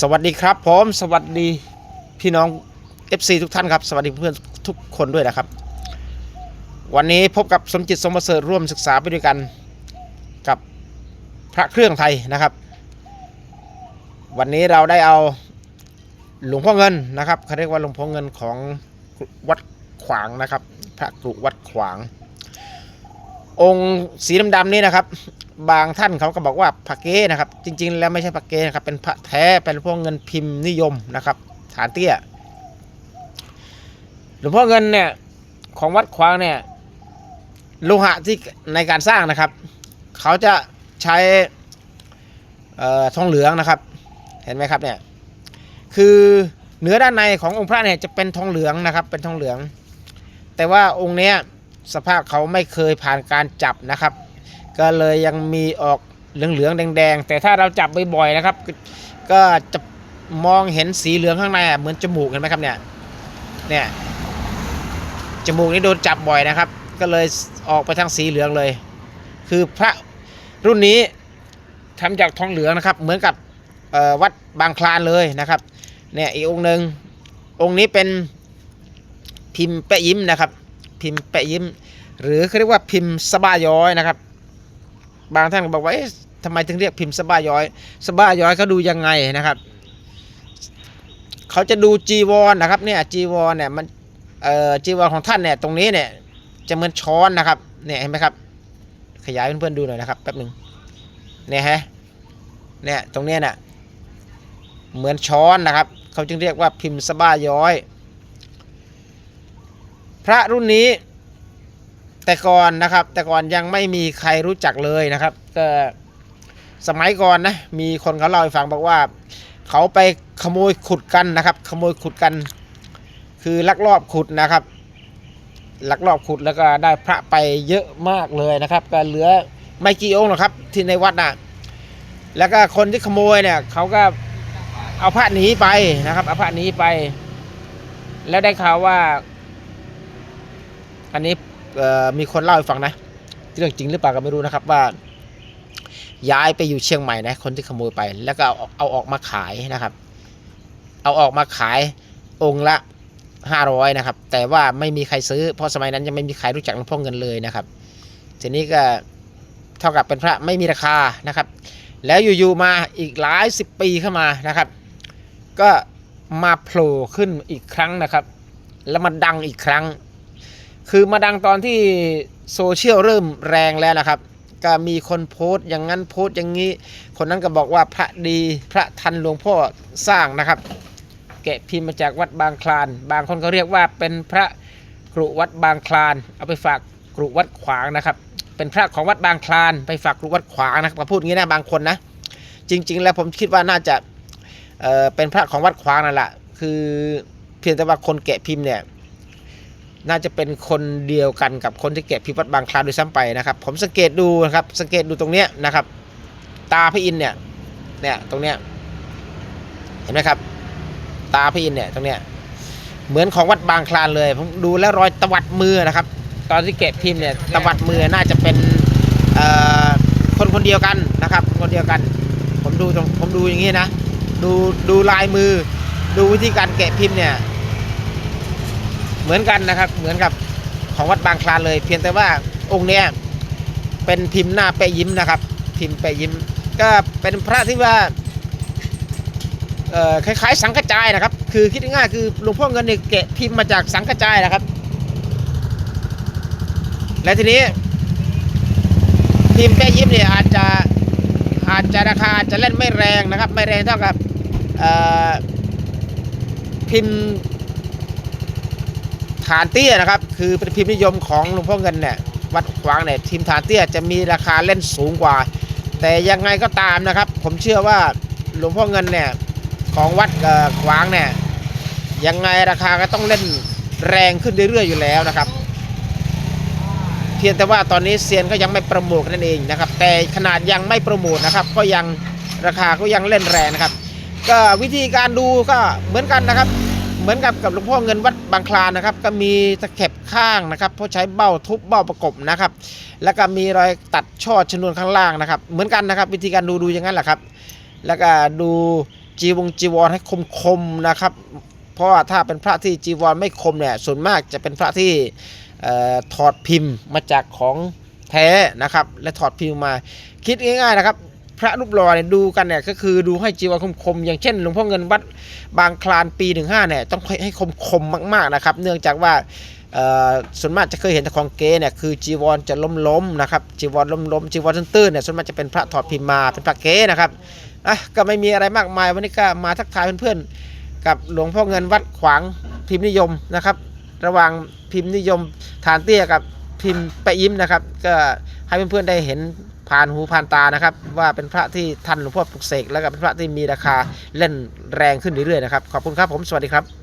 สวัสดีครับผมสวัสดีพี่น้อง FC ทุกท่านครับ สวัสดีเพื่อนทุกคนด้วยนะครับ วันนี้พบกับสมจิตสมประเสริฐร่วมศึกษาไปด้วยกันกับพระเครื่องไทยนะครับ วันนี้เราได้เอาหลวงพ่อเงินนะครับเขาเรียกว่าหลวงพ่อเงินของวัดขวางนะครับ พระกรุวัดขวาง องค์สีดำๆนี่นะครับ บางท่านเขาก็บอกว่าพระเก้นะครับ จริง ๆ แล้วไม่ใช่พระเก้นะครับ เป็นพระแท้เป็นหลวงพ่อเงินพิมพ์นิยมนะครับ ฐานเตี้ยหลวงพ่อเงินเนี่ยของวัดขวางเนี่ยโลหะที่ในการสร้างนะครับ เขาจะใช้ทองเหลืองนะครับ เห็นไหมครับเนี่ยคือเนื้อด้านในขององค์พระเนี่ยจะเป็นทองเหลืองนะครับ เป็นทองเหลือง แต่ว่าองค์เนี้ย สภาพเขาไม่เคยผ่านการจับนะครับ ก็เลยยังมีออกเหลืองๆแดง ๆ แต่ถ้าเราจับบ่อยๆนะครับ ก็จะมองเห็นสีเหลืองข้างในเหมือนจมูกเห็นไหมครับเนี่ยเนี่ยจมูกนี่โดนจับบ่อยนะครับ ก็เลยออกไปทางสีเหลืองเลย คือพระรุ่นนี้ทำจากทองเหลืองนะครับ เหมือนกับวัดบางคลานเลยนะครับเนี่ยอีกองค์หนึ่งองค์นี้เป็นพิมพ์แปะยิ้มนะครับ พิมพ์แปะยิ้ม หรือเขาเรียกว่าพิมพ์สบาย้อยนะครับ บางท่านก็บอกว่าทำไมถึงเรียกพิมพ์สบาย้อย สบาย้อยเขาดูยังไงนะครับ เขาจะดูจีวรนะครับเนี่ยจีวรเนี่ยมันเอ่อจีวรของท่านเนี่ยตรงนี้เนี่ยจะเหมือนช้อนนะครับเนี่ยเห็นไหมครับ ขยายเพื่อนๆดูหน่อยนะครับแป๊บหนึ่งเนี่ยฮะเนี่ยตรงเนี้ยน่ะเหมือนช้อนนะครับ เขาจึงเรียกว่าพิมพ์สบาย้อย พระรุ่นนี้ แต่ก่อนนะครับ แต่ก่อนยังไม่มีใครรู้จักเลยนะครับ ก็สมัยก่อนนะมีคนเขาเล่าให้ฟังบอกว่า เขาไปขโมยขุดกันนะครับ ขโมยขุดกัน คือลักลอบขุดนะครับ ลักลอบขุดแล้วก็ได้พระไปเยอะมากเลยนะครับ ก็เหลือไม่กี่องค์หรอกครับ ที่ในวัดน่ะแล้วก็คนที่ขโมยเนี่ยเขาก็เอาพระหนีไปนะครับเอาพระหนีไป แล้วได้ข่าวว่า อันนี้มีคนเล่าให้ฟังนะเรื่องจริงหรือเปล่าก็ไม่รู้นะครับว่า ย้ายไปอยู่เชียงใหม่นะคนที่ขโมยไป แล้วก็เอาเอาออกมาขายนะครับ เอาออกมาขายองค์ละห้าร้อยนะครับ แต่ว่าไม่มีใครซื้อ เพราะสมัยนั้นยังไม่มีใครรู้จักหลวงพ่อเงินเลยนะครับ ทีนี้ก็เท่ากับเป็นพระไม่มีราคานะครับ แล้วอยู่ๆมาอีกหลายสิบปีเข้ามานะครับ ก็มาโผล่ขึ้นอีกครั้งนะครับ แล้วมาดังอีกครั้ง คือมาดังตอนที่โซเชียลเริ่มแรงแล้วนะครับ ก็มีคนโพสต์อย่างนั้นโพสต์อย่างนี้ คนนั้นก็บอกว่าพระดีพระทันหลวงพ่อสร้างนะครับ แกะพิมพ์มาจากวัดบางคลาน บางคนก็เรียกว่าเป็นพระกรุวัดบางคลาน เอาไปฝากกรุวัดขวางนะครับ เป็นพระของวัดบางคลาน ไปฝากกรุวัดขวางนะครับพูดอย่างนี้นะบางคนนะ จริง ๆ แล้วผมคิดว่าน่าจะเออเป็นพระของวัดขวางนั่นแหละคือเพียงแต่ว่าคนแกะพิมพ์เนี่ย น่าจะเป็นคนเดียวกันกับคนที่แกะพิพ์วัดบางคลานโดยซ้ำไปนะครับ ผมสังเกตดูนะครับ สังเกตดูตรงเนี้ยนะครับ ตาพระอินเนี่ย เนี่ยตรงเนี้ย เห็นไหมครับ ตาพระอินเนี่ยตรงเนี้ย เหมือนของวัดบางคลานเลย ผมดูแล้วรอยตวัดมือนะครับ ตอนที่แกะพิมพ์เนี่ยตวัดมือน่าจะเป็นเอ่อคนคนเดียวกันนะครับ คนเดียวกัน ผมดูตรงผมดูอย่างนี้นะ ดูดูลายมือ ดูวิธีการแกะพิมพ์เนี่ย เหมือนกันนะครับ เหมือนกับของวัดบางคลานเลย เพียงแต่ว่าองค์เนี้ยเป็นพิมพ์หน้าแปยิ้มนะครับ พิมพ์แปยิ้ม ก็เป็นพระที่ว่าคล้ายๆ สังกระจายนะครับ คือคิดง่ายคือหลวงพ่อเงินเนี่ยแกะพิมพ์มาจากสังกระจายนะครับ และทีนี้พิมพ์แปยิ้มเนี่ยอาจจะอาจจะราคาอาจจะเล่นไม่แรงนะครับ ไม่แรงเท่ากับพิมพ์ ฐานเตี้ยนะครับ คือเป็นพิมพ์นิยมของหลวงพ่อเงินเนี่ยวัดขวางเนี่ยทีมฐานเตี้ยจะมีราคาเล่นสูงกว่า แต่ยังไงก็ตามนะครับ ผมเชื่อว่าหลวงพ่อเงินเนี่ยของวัดเออขวางเนี่ยยังไงราคาก็ต้องเล่นแรงขึ้นเรื่อยๆอยู่แล้วนะครับ เพียงแต่ว่าตอนนี้เซียนก็ยังไม่ปรโมทกันนั่นเองนะครับ แต่ขนาดยังไม่ปรโมทนะครับ ก็ยังราคาก็ยังเล่นแรงนะครับ ก็วิธีการดูก็เหมือนกันนะครับ มือนกับกับหลวงพ่อเงินวัดบางคลานนะครับ ก็มีตะเข็บข้างนะครับเพราะใช้เบ้าทุบเบ้าประกบนะครับ แล้วก็มีรอยตัดช่อชนวนข้างล่างนะครับ เหมือนกันนะครับ วิธีการดูดูอย่างนั้นแหละครับ แล้วก็ดูจีวงจีวรให้คมคมๆนะครับ เพราะว่าถ้าเป็นพระที่จีวรไม่คมเนี่ยส่วนมากจะเป็นพระที่ถอดพิมพ์มาจากของแท้นะครับ และถอดพิมพ์มาคิดง่ายๆนะครับ พระรูปหล่อเนี่ยดูกันเนี่ยก็คือดูให้จีวรคมๆอย่างเช่นหลวงพ่อเงินวัดบางคลานปี15เนี่ยต้องให้คมๆมากๆนะครับ เนื่องจากว่าส่วนมากจะเคยเห็นแต่ของเก๊เนี่ยคือจีวรจะล้มๆนะครับจีวรล้มๆจีวรตื้นๆเนี่ยส่วนมากจะเป็นพระถอดพิมพ์มาเป็นพระเก๊นะครับอะก็ไม่มีอะไรมากมายวันนี้ก็มาทักทายเพื่อนๆกับหลวงพ่อเงินวัดขวางพิมพ์นิยมนะครับ ระหว่างพิมพ์นิยมฐานเตี้ยกับพิมพ์ไปะยิ้มนะครับ ก็ให้เพื่อนๆได้เห็น ผ่านหูผ่านตานะครับ ว่าเป็นพระที่ทันหลวงพ่อปลุกเสกแล้วก็เป็นพระที่มีราคาเล่นแรงขึ้นเรื่อยๆนะครับขอบคุณครับผมสวัสดีครับ